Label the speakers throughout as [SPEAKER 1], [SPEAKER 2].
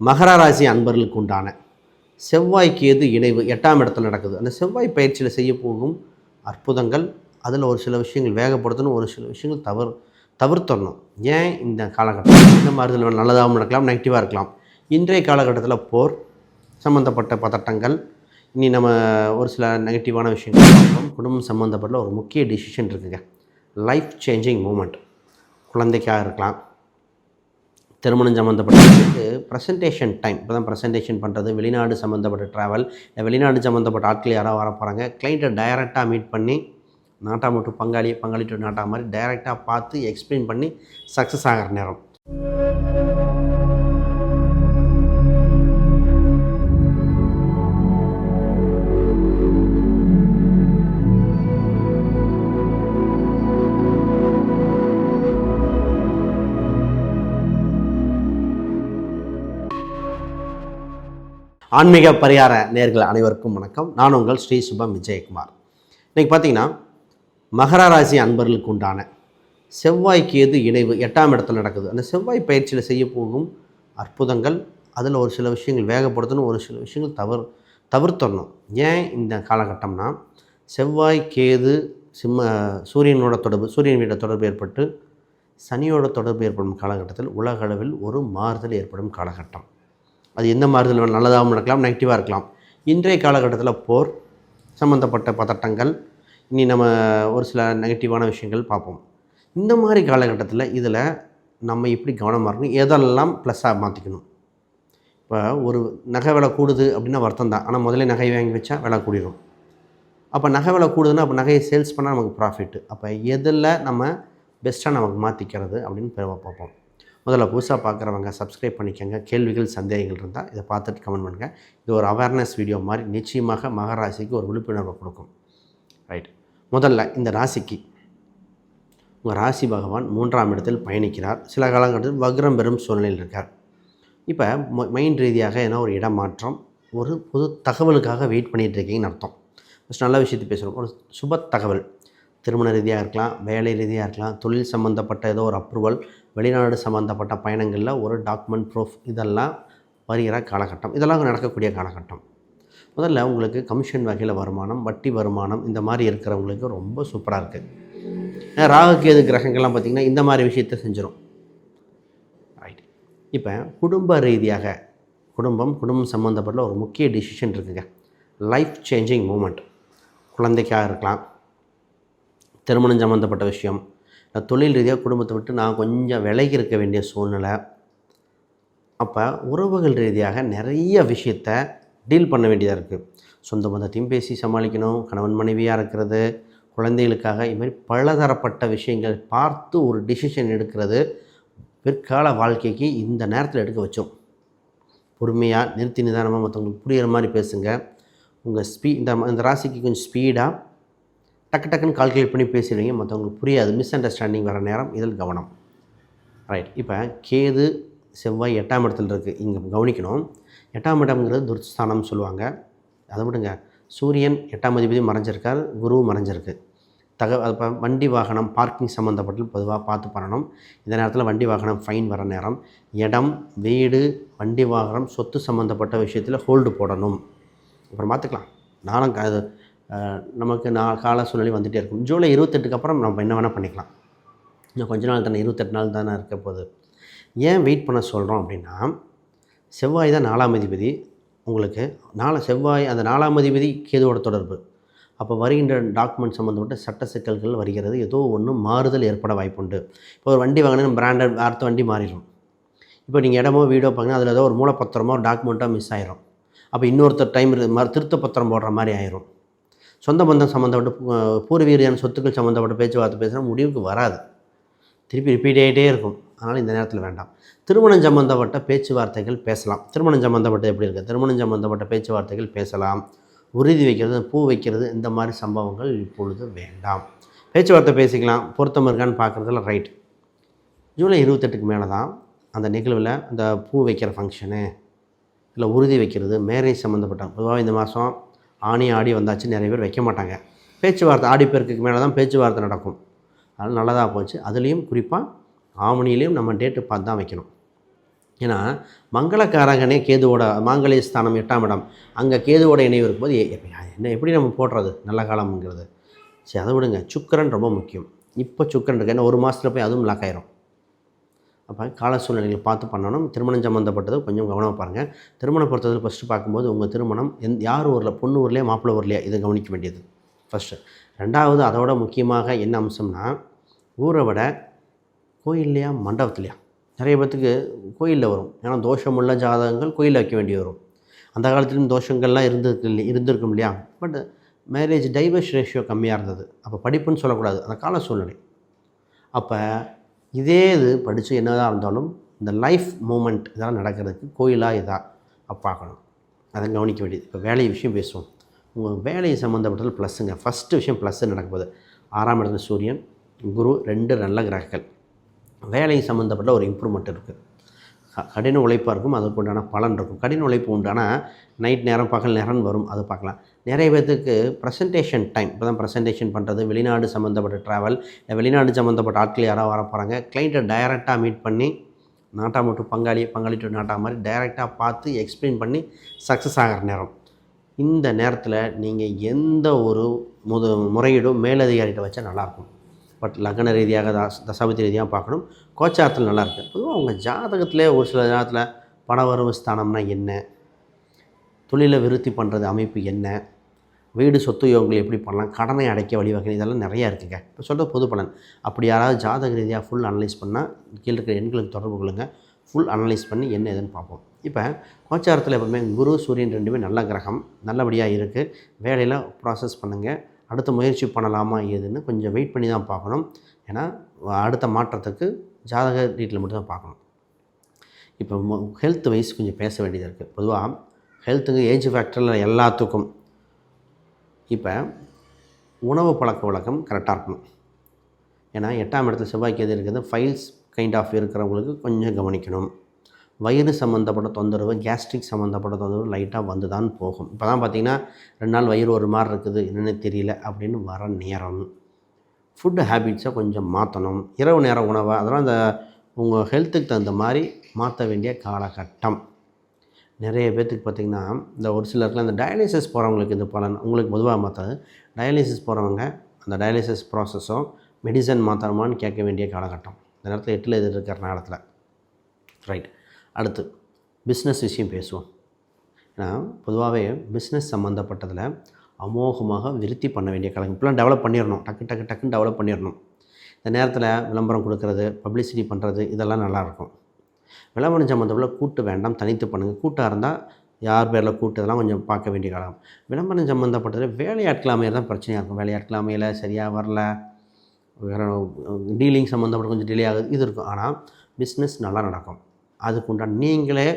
[SPEAKER 1] மகர ராசி அன்பர்களுக்கு உண்டான செவ்வாய் கேது இணைவு எட்டாம் இடத்துல நடக்குது. அந்த செவ்வாய் பயிற்சியில் செய்ய போகும் அற்புதங்கள் அதில் ஒரு சில விஷயங்கள் வேகப்படுத்தணும் ஒரு சில விஷயங்கள் தவறு தவிர்த்தரணும். ஏன் இந்த காலகட்டம்? இந்த மாதிரி நல்லதாகவும் நடக்கலாம் நெகட்டிவாக இருக்கலாம். இன்றைய காலகட்டத்தில் போர் சம்மந்தப்பட்ட பதட்டங்கள் இனி நம்ம ஒரு சில நெகட்டிவான விஷயங்கள் பார்ப்போம் குடும்பம் சம்மந்தப்பட்ட ஒரு முக்கிய டிசிஷன் இருக்குங்க. லைஃப் சேஞ்சிங் மூமெண்ட் குழந்தைக்காக இருக்கலாம். திருமணம் சம்மந்தப்பட்டதுக்கு ப்ரெசன்டேஷன் டைம் இப்போ தான் ப்ரெசன்டேஷன் பண்ணுறது வெளிநாடு சம்மந்தப்பட்ட ட்ராவல் இல்லை வெளிநாடு சம்மந்தப்பட்ட ஆட்கள் யாராவது வர போகிறாங்க கிளைண்ட்டை டைரெக்டாக மீட் பண்ணி நாட்டா மட்டும் பங்காளி பங்காளி டு நாட்டா மாதிரி டைரெக்டாக பார்த்து எக்ஸ்பிளைன் பண்ணி சக்ஸஸ் ஆகிற நேரம். ஆன்மீக பரிகார நேர்கள் அனைவருக்கும் வணக்கம். நான் உங்கள் ஸ்ரீ சுபம் விஜயகுமார். இன்றைக்கி பார்த்தீங்கன்னா மகர ராசி அன்பர்களுக்கு உண்டான செவ்வாய் கேது இணைவு எட்டாம் இடத்துல நடக்குது. அந்த செவ்வாய் பயிற்சியில் செய்ய போகும் அற்புதங்கள் அதில் ஒரு சில விஷயங்கள் வேகப்படுத்தணும் ஒரு சில விஷயங்கள் தவிர தவிர்த்தரணும். ஏன் இந்த காலகட்டம்னா செவ்வாய் கேது சிம்ம சூரியனோட தொடர்பு சூரியன் வீட தொடர்பு ஏற்பட்டு சனியோட தொடர்பு ஏற்படும் காலகட்டத்தில் உலக அளவில் ஒரு மாறுதல் ஏற்படும் காலகட்டம். அது எந்த மாறுதல் நல்லதாகவும் நடக்கலாம் நெகட்டிவாக இருக்கலாம். இன்றைய காலகட்டத்தில் போர் சம்மந்தப்பட்ட பதட்டங்கள் இனி நம்ம ஒரு சில நெகட்டிவான விஷயங்கள் பார்ப்போம். இந்த மாதிரி காலகட்டத்தில் இதில் நம்ம எப்படி கவனமாக இருக்கணும் எதெல்லாம் ப்ளஸ்ஸாக மாற்றிக்கணும் இப்போ ஒரு நகை விலை கூடுது அப்படின்னா வருத்தம் தான். ஆனால் முதல்ல நகை வாங்கி வச்சா விலை கூடிடும் அப்போ நகை விலை கூடுதுன்னா அப்போ நகையை சேல்ஸ் பண்ணால் நமக்கு ப்ராஃபிட்டு அப்போ எதில் நம்ம பெஸ்ட்டாக நமக்கு மாற்றிக்கிறது அப்படின்னு பார்ப்போம். முதல்ல புதுசாக பார்க்குறவங்க சப்ஸ்கிரைப் பண்ணிக்கோங்க. கேள்விகள் சந்தேகங்கள் இருந்தால் இதை பார்த்துட்டு கமெண்ட் பண்ணுங்கள் இது ஒரு அவேர்னஸ் வீடியோ மாதிரி நிச்சயமாக மகராசிக்கு ஒரு விழிப்புணர்வை கொடுக்கும். ரைட் முதல்ல இந்த ராசிக்கு உங்கள் ராசி பகவான் மூன்றாம் இடத்தில் பயணிக்கிறார். சில காலகட்டத்தில் வக்ரம் பெறும் சூழ்நிலையில் இருக்கார். இப்போ மைண்ட் ரீதியாக ஏன்னா ஒரு இடமாற்றம்? ஒரு புது தகவலுக்காக வெயிட் பண்ணிகிட்டு இருக்கீங்கன்னு அர்த்தம். ஃபஸ்ட் நல்ல விஷயத்தை பேசுகிறோம் ஒரு சுப தகவல். திருமண ரீதியாக இருக்கலாம் வேலை ரீதியாக இருக்கலாம் தொழில் சம்மந்தப்பட்ட ஏதோ ஒரு அப்ரூவல் வெளிநாடு சம்மந்தப்பட்ட பயணங்களில் ஒரு டாக்குமெண்ட் ப்ரூஃப் இதெல்லாம் வருகிற காலகட்டம். இதெல்லாம் நடக்கக்கூடிய காலகட்டம். முதல்ல உங்களுக்கு கமிஷன் வகையில் வருமானம் வட்டி வருமானம் இந்த மாதிரி இருக்கிறவங்களுக்கு ரொம்ப சூப்பராக இருக்குது ராகுகேது கிரகங்கள்லாம் பார்த்திங்கன்னா இந்த மாதிரி விஷயத்த செஞ்சிடும் ரைட் இப்போ குடும்ப ரீதியாக குடும்பம் குடும்பம் சம்மந்தப்பட்ட ஒரு முக்கிய டிசிஷன் இருக்குங்க. லைஃப் சேஞ்சிங் மூமெண்ட் குழந்தைக்காக இருக்கலாம் திருமணம் சம்மந்தப்பட்ட விஷயம். தொழில் ரீதியாக குடும்பத்தை விட்டு நான் கொஞ்சம் விலகி இருக்க வேண்டிய சூழ்நிலை. அப்போ உறவுகள் ரீதியாக நிறைய விஷயத்த டீல் பண்ண வேண்டியதாக இருக்குது சொந்த பந்தத்தையும் பேசி சமாளிக்கணும். கணவன் மனைவியாக இருக்கிறது குழந்தைகளுக்காக இதுமாதிரி பலதரப்பட்ட விஷயங்கள் பார்த்து ஒரு டிசிஷன் எடுக்கிறது பிற்கால வாழ்க்கைக்கு இந்த நேரத்தில் எடுக்க வச்சோம். பொறுமையாக நிறுத்தி நிதானமாக மற்றவங்களுக்கு புரிகிற மாதிரி பேசுங்க. உங்கள் ஸ்பீ இந்த இந்த ராசிக்கு கொஞ்சம் ஸ்பீடாக டக்கு டக்குன்னு கால்குலேட் பண்ணி பேசிடுவீங்க. மற்றவங்களுக்கு புரியாது. மிஸ் அண்டர்ஸ்டாண்டிங் வர நேரம் இதில் கவனம். ரைட் இப்போ கேது செவ்வாய் எட்டாம் இடத்துல இருக்குது இங்கே கவனிக்கணும். எட்டாம் இடம்ங்கிறது துர்ஸ்தானம்னு சொல்லுவாங்க. அதை விடுங்க. சூரியன் எட்டாம் அதிபதி மறைஞ்சிருக்கார். குரு மறைஞ்சிருக்கு. தக இப்போ வண்டி வாகனம் பார்க்கிங் சம்மந்தப்பட்டு பொதுவாக பார்த்து பண்ணணும். இந்த நேரத்தில் வண்டி வாகனம் ஃபைன் வர நேரம். இடம் வீடு வண்டி வாகனம் சொத்து சம்மந்தப்பட்ட விஷயத்தில் ஹோல்டு போடணும். அப்புறம் பார்த்துக்கலாம். நானும் க- அது நமக்கு நான் கால சூழ்நிலை வந்துகிட்டே இருக்கும். ஜூலை இருபத்தெட்டுக்கு அப்புறம் நம்ம என்ன வேணால் பண்ணிக்கலாம். இன்னும் கொஞ்ச நாள் தானே இருபத்தெட்டு நாள் தானே இருக்க போகுது. ஏன் வெயிட் பண்ண சொல்கிறோம் அப்படின்னா செவ்வாய் தான் நாலாம் அதிபதி. உங்களுக்கு நாலு செவ்வாய் அந்த நாலாம் அதிபதி கேதுவோட தொடர்பு. அப்போ வருகின்ற டாக்குமெண்ட் சம்மந்தப்பட்ட சட்ட சிக்கல்கள் வருகிறது. ஏதோ ஒன்று மாறுதல் ஏற்பட வாய்ப்புண்டு. இப்போ ஒரு வண்டி வாங்கினா பிராண்டட் அடுத்த வண்டி மாறிடும். இப்போ நீங்கள் இடமோ வீடோ பார்க்கணும் அதில் ஏதோ ஒரு மூலப்பத்திரமோ டாக்குமெண்ட்டோ மிஸ் ஆயிரும். அப்போ இன்னொருத்தர் டைம் மறு திருத்த பத்திரம் போடுற மாதிரி ஆயிரும். சொந்த பந்தம் சம்மந்தப்பட்ட பூர்வீகரியான பூர்வீரியான சொத்துக்கள் சம்மந்தப்பட்ட பேச்சுவார்த்தை பேசுகிற முடிவுக்கு வராது. திருப்பி ரிப்பீட் ஆகிட்டே இருக்கும். அதனால் இந்த நேரத்தில் வேண்டாம். திருமணம் சம்மந்தப்பட்ட பேச்சுவார்த்தைகள் பேசலாம். திருமணம் சம்மந்தப்பட்ட எப்படி இருக்குது திருமணம் சம்மந்தப்பட்ட பேச்சுவார்த்தைகள் பேசலாம். உறுதி வைக்கிறது பூ வைக்கிறது இந்த மாதிரி சம்பவங்கள் இப்பொழுது வேண்டாம். பேச்சுவார்த்தை பேசிக்கலாம். பொருத்தம் இருக்கான்னு பார்க்குறதுல ரைட் ஜூலை இருபத்தெட்டுக்கு மேலே தான் அந்த நிகழ்வில் அந்த பூ வைக்கிற ஃபங்க்ஷனு இல்லை உறுதி வைக்கிறது மேரேஜ் சம்மந்தப்பட்ட பொதுவாக இந்த மாதம் ஆணி ஆடி வந்தாச்சு நிறைய பேர் வைக்க மாட்டாங்க. பேச்சுவார்த்தை ஆடி பெருக்குக்கு மேலே தான் பேச்சுவார்த்தை நடக்கும். அதனால் நல்லதாக போச்சு. அதுலேயும் குறிப்பாக ஆவணிலையும் நம்ம டேட்டு பார்த்து தான் வைக்கணும். ஏன்னா மங்களக்காரகனே கேதுவோட மாங்கலிய ஸ்தானம் எட்டாம் இடம். அங்கே கேதுவோட இணைவு இருக்கும்போது என்ன எப்படி நம்ம போடுறது? நல்ல காலம்ங்கிறது. சரி அதை விடுங்க. சுக்கரன் ரொம்ப முக்கியம். இப்போ சுக்கரன் இருக்கு ஏன்னா ஒரு மாதத்தில் போய் அதுவும் லாக் ஆயிரும். அப்போ கால சூழ்நிலைகளை பார்த்து பண்ணணும். திருமணம் சம்மந்தப்பட்டது கொஞ்சம் கவனமாக பாருங்கள் திருமணம் பொறுத்தவரை ஃபஸ்ட்டு பார்க்கும்போது உங்கள் திருமணம் எந் யார் ஊரில் பொண்ணு ஊர்லேயே மாப்பிள்ளை ஊர்லையா இதை கவனிக்க வேண்டியது. ஃபஸ்ட்டு ரெண்டாவது அதோட முக்கியமாக என்ன அம்சம்னா ஊரை விட கோயில்லையா மண்டபத்துலையா? நிறைய பேர்த்துக்கு கோயிலில் வரும். ஏன்னா தோஷமுள்ள ஜாதகங்கள் கோயிலில் வைக்க வேண்டி வரும். அந்த காலத்துலேயும் தோஷங்கள்லாம் இருந்திருக்கு இல்லை இருந்திருக்கும் இல்லையா? பட் மேரேஜ் டைவர்ஸ் ரேஷியோ கம்மியாக இருந்தது. அப்போ படிப்புன்னு சொல்லக்கூடாது. அந்த கால சூழ்நிலை. அப்போ இதே இது படித்து என்னதான் இருந்தாலும் இந்த லைஃப் மூமெண்ட் இதெல்லாம் நடக்கிறதுக்கு கோயிலாக இதாக பார்க்கணும். அதை கவனிக்க வேண்டியது. இப்போ வேலை விஷயம் பேசுவோம். உங்கள் வேலையை சம்மந்தப்பட்டது ப்ளஸ்ஸுங்க ஃபஸ்ட்டு விஷயம் ப்ளஸ்ஸு நடக்கும்போது ஆறாம் இடத்துல சூரியன் குரு ரெண்டு நல்ல கிரகங்கள். வேலை சம்மந்தப்பட்ட ஒரு இம்ப்ரூவ்மெண்ட் இருக்குது கடின உழைப்பாக இருக்கும். அதுக்கு உண்டான பலன் இருக்கும். கடின உழைப்பு உண்டான நைட் நேரம் பகல் நேரம்னு வரும். அது பார்க்கலாம். நிறைய பேர்த்துக்கு ப்ரெசன்டேஷன் டைம் இப்போ தான் ப்ரெசன்டேஷன் பண்ணுறது வெளிநாடு சம்மந்தப்பட்ட ட்ராவல் இல்லை வெளிநாடு சம்மந்தப்பட்ட ஆட்கள் யாராவது வர போகிறாங்க கிளைண்ட்டை டைரெக்டாக மீட் பண்ணி நாட்டா மட்டும் பங்காளி பங்காளி டு நாட்டா மாதிரி டைரெக்டாக பார்த்து எக்ஸ்பிளைன் பண்ணி சக்ஸஸ் ஆகிற நேரம். இந்த நேரத்தில் நீங்கள் எந்த ஒரு முது முறையீடும் மேலதிகாரிகிட்ட வச்சா நல்லாயிருக்கும் பட் லக்ன ரீதியாக தஸ் தசாபதி ரீதியாக பார்க்கணும். கோச்சாரத்தில் நல்லாயிருக்கு பொதுவாக உங்கள் ஜாதகத்திலே ஒரு சில நேரத்தில் பணவரவு ஸ்தானம்னா என்ன? தொழிலை விருத்தி பண்ணுறது அமைப்பு என்ன? வீடு சொத்து யோகங்கள் எப்படி பண்ணலாம் கடனை அடைக்க வழிவகை இதெல்லாம் நிறையா இருக்குங்க. இப்போ சொல்கிற பொது பலன். அப்படி யாராவது ஜாதக ரீதியாக ஃபுல் அனலைஸ் பண்ணால் கீழே இருக்கிற எண்களுக்கு தொடர்பு கொள்ளுங்கள் ஃபுல் அனலைஸ் பண்ணி என்ன ஏதுன்னு பார்ப்போம். இப்போ கோச்சாரத்தில் எப்பவுமே குரு சூரியன் ரெண்டுமே நல்ல கிரகம் நல்லபடியாக இருக்குது வேலையில் ப்ராசஸ் பண்ணுங்கள் அடுத்த முயற்சி பண்ணலாமா ஏதுன்னு கொஞ்சம் வெயிட் பண்ணி தான் பார்க்கணும். ஏன்னா அடுத்த மாற்றத்துக்கு ஜாதக ரீட்டில் மட்டும் தான் பார்க்கணும். இப்போ ஹெல்த் வைஸ் கொஞ்சம் பேச வேண்டியது இருக்குது பொதுவாக ஹெல்த்துக்கு ஏஜ் ஃபேக்டரில் எல்லாத்துக்கும் இப்போ உணவு பழக்க வழக்கம் கரெக்டாக இருக்கணும். ஏன்னா எட்டாம் இடத்துல செவ்வாய்க்கு எது இருக்குது? ஃபைல்ஸ் கைண்ட் ஆஃப் இருக்கிறவங்களுக்கு கொஞ்சம் கவனிக்கணும். வயிறு சம்மந்தப்பட்ட தொந்தரவு கேஸ்ட்ரிக் சம்மந்தப்பட்ட தொந்தரவு லைட்டாக வந்து தான் போகும். இப்போ தான் பார்த்தீங்கன்னா ரெண்டு நாள் வயிறு ஒரு மாதிரி இருக்குது. என்னென்னு தெரியல அப்படின்னு வர நேரம். ஃபுட்டு ஹேபிட்ஸை கொஞ்சம் மாற்றணும் இரவு நேர உணவை? அதெல்லாம் அந்த உங்கள் ஹெல்த்துக்கு தகுந்த மாதிரி மாற்ற வேண்டிய காலகட்டம். நிறைய பேர்த்துக்கு பார்த்திங்கன்னா இந்த ஒரு சிலருக்குலாம் இந்த டயாலிசிஸ் போகிறவங்களுக்கு இந்த பலன் உங்களுக்கு பொதுவாக மாற்றாது. டயாலிசிஸ் போகிறவங்க அந்த டயாலிசிஸ் ப்ராசஸும் மெடிசன் மாற்றணுமான்னு கேட்க வேண்டிய காலகட்டம். இந்த நேரத்தில் எட்டில் எதிர் இருக்கிற நேரத்தில். ரைட் அடுத்து பிஸ்னஸ் விஷயம் பேசுவோம். ஏன்னா பொதுவாகவே பிஸ்னஸ் சம்மந்தப்பட்டதில் அமோகமாக விருத்தி பண்ண வேண்டிய காலம் இப்பெல்லாம் டெவலப் பண்ணிடணும். டக்கு டக்கு டக்குன்னு டெவலப் பண்ணிடணும். இந்த நேரத்தில் விளம்பரம் கொடுக்கறது பப்ளிசிட்டி பண்ணுறது இதெல்லாம் நல்லாயிருக்கும் விளம்பரம் சம்மந்தப்பட்ட கூட்டு வேண்டாம் தனித்து பண்ணுங்கள் கூட்டாக இருந்தால் யார் பேரில் கூட்டு இதெல்லாம் கொஞ்சம் பார்க்க வேண்டிய காலம். விளம்பரம் சம்மந்தப்பட்டது வேலையாட்கள் அமையிறது தான் பிரச்சனையாக இருக்கும். வேலையாட்கள் அமையல சரியாக வரல. வேறு டீலிங் சம்மந்தப்பட்ட கொஞ்சம் டிலே ஆகுது. இது இருக்கும். ஆனால் பிஸ்னஸ் நல்லா நடக்கும். அதுக்கு உண்டான நீங்களே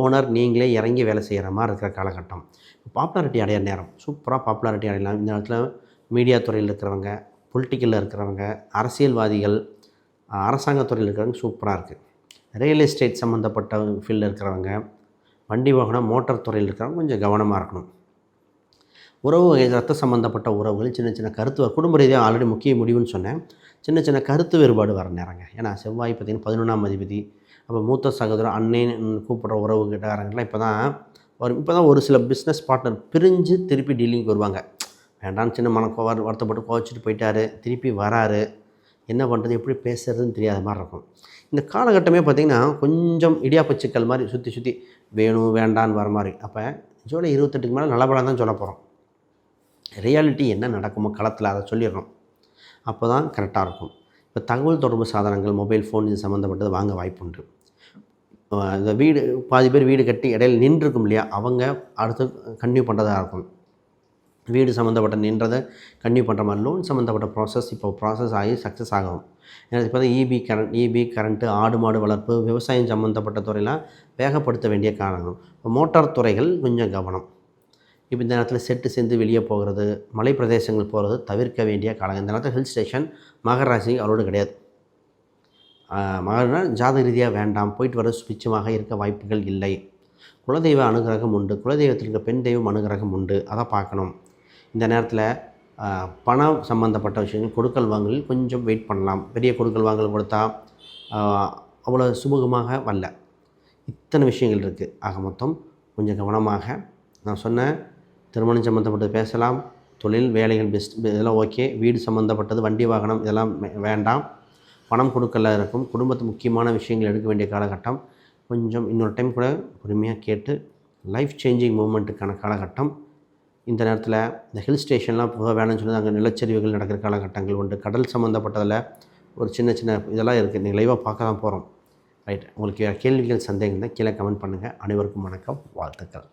[SPEAKER 1] ஓனர் நீங்களே இறங்கி வேலை செய்கிற மாதிரி இருக்கிற காலகட்டம். பாப்புலாரிட்டி அடையிற நேரம். சூப்பராக பாப்புலாரிட்டி அடையலாம். இந்த நேரத்தில் மீடியா துறையில் இருக்கிறவங்க பொலிட்டிக்கலில் இருக்கிறவங்க அரசியல்வாதிகள் அரசாங்கத்துறையில் இருக்கிறவங்க சூப்பராக இருக்குது ரியல் எஸ்டேட் சம்மந்தப்பட்ட ஃபீல்டில் இருக்கிறவங்க வண்டி வாகனம் மோட்டார் துறையில் இருக்கிறவங்க கொஞ்சம் கவனமாக இருக்கணும். உறவு வகை ரத்த சம்மந்தப்பட்ட உறவுகள் சின்ன சின்ன கருத்து குடும்ப ரீதியாக ஆல்ரெடி முக்கிய முடிவுன்னு சொன்னேன். சின்ன சின்ன கருத்து வேறுபாடு வர நேரங்க. ஏன்னா செவ்வாய் பார்த்திங்கன்னா பதினொன்றாம் அதிபதி அப்போ மூத்த சகோதரர் அண்ணன் கூப்பிட்ற உறவு கிட்டாரங்கெல்லாம் இப்போ தான் வரும் இப்போ தான் ஒரு சில பிஸ்னஸ் பார்ட்னர் பிரிஞ்சு திருப்பி டீலிங்க்கு வருவாங்க. வேண்டாம் சின்ன மன கோவ வருத்தப்பட்டு கோவச்சிட்டு போயிட்டாரு திருப்பி வராரு. என்ன பண்ணுறது எப்படி பேசுகிறதுன்னு தெரியாத மாதிரி இருக்கும். இந்த காலகட்டமே பார்த்திங்கன்னா கொஞ்சம் இடியாப்பச்சிக்கல் மாதிரி சுற்றி சுற்றி வேணும் வேண்டான்னு வர மாதிரி. அப்போ ஜூலை இருபத்தெட்டுக்கு மேலே நல்லபடம் தான் சொல்ல போகிறோம். ரியாலிட்டி என்ன நடக்குமோ களத்தில் அதை சொல்லிடுறோம். அப்போ தான் கரெக்டாக இருக்கும். இப்போ தகவல் தொடர்பு சாதனங்கள் மொபைல் ஃபோன் இது சம்மந்தப்பட்டது வாங்க வாய்ப்புண்டு இந்த வீடு பாதி பேர் வீடு கட்டி இடையில நின்றுருக்கும் இல்லையா அவங்க அடுத்து கன்டினியூ பண்ணுறதா இருக்கும். வீடு சம்மந்தப்பட்ட நின்றதை கன்டினியூ பண்ணுற மாதிரி லோன் சம்மந்தப்பட்ட ப்ராசஸ் இப்போ ப்ராசஸ் ஆகி சக்ஸஸ் ஆகும். ஏன்னா இப்போ தான் இபி கரண்ட் இபி கரண்ட்டு ஆடு மாடு வளர்ப்பு விவசாயம் சம்மந்தப்பட்ட துறையெல்லாம் வேகப்படுத்த வேண்டிய காரணம். இப்போ மோட்டார் துறைகள் கொஞ்சம் கவனம். இப்போ இந்த நேரத்தில் செட்டு சேர்ந்து வெளியே போகிறது மலை பிரதேசங்கள் போகிறது தவிர்க்க வேண்டிய காலம். இந்த நேரத்தில் ஹில் ஸ்டேஷன் மகர ராசி அவரோடு கிடையாது. ஆஹ் ஜாத ஜாதக ரீதியாக வேண்டாம் போயிட்டு வர சுபிச்சமாக இருக்க வாய்ப்புகள் இல்லை. குலதெய்வ அனுகிரகம் உண்டு. குலதெய்வத்தில் இருக்க பெண் தெய்வம் அனுகிரகம் உண்டு. அதை பார்க்கணும். இந்த நேரத்தில் பணம் சம்மந்தப்பட்ட விஷயங்கள் கொடுக்கல் வாங்கலில் கொஞ்சம் வெயிட் பண்ணலாம். பெரிய கொடுக்கல் வாங்கல் கொடுத்தா அவ்வளோ சுமூகமாக வரல. இத்தனை விஷயங்கள் இருக்குது ஆக மொத்தம் கொஞ்சம் கவனமாக நான் சொன்ன திருமணம் சம்மந்தப்பட்டது பேசலாம். தொழில் வேலைகள் பெஸ்ட் இதெல்லாம் ஓகே வீடு சம்மந்தப்பட்டது வண்டி வாகனம் இதெல்லாம் வேண்டாம். பணம் கொடுக்கல இருக்கும். குடும்பத்து முக்கியமான விஷயங்கள் எடுக்க வேண்டிய காலகட்டம். கொஞ்சம் இன்னொரு டைம் கூட பொறுமையாக கேட்டு லைஃப் சேஞ்சிங் மூமெண்ட்டுக்கான காலகட்டம். இந்த நேரத்தில் இந்த ஹில் ஸ்டேஷன்லாம் போக வேணும்னு சொல்லி அங்கே நிலச்சரிவுகள் நடக்கிற காலகட்டங்கள் உண்டு. கடல் சம்மந்தப்பட்டதில் ஒரு சின்ன சின்ன இதெல்லாம் இருக்குது. நீங்கள் லைவாக பார்க்க தான் போகிறோம். ரைட் உங்களுக்கு கேள்விகள் சந்தேகம் தான் கீழே கமெண்ட் பண்ணுங்கள் அனைவருக்கும் வணக்கம். வாழ்த்துக்கள்.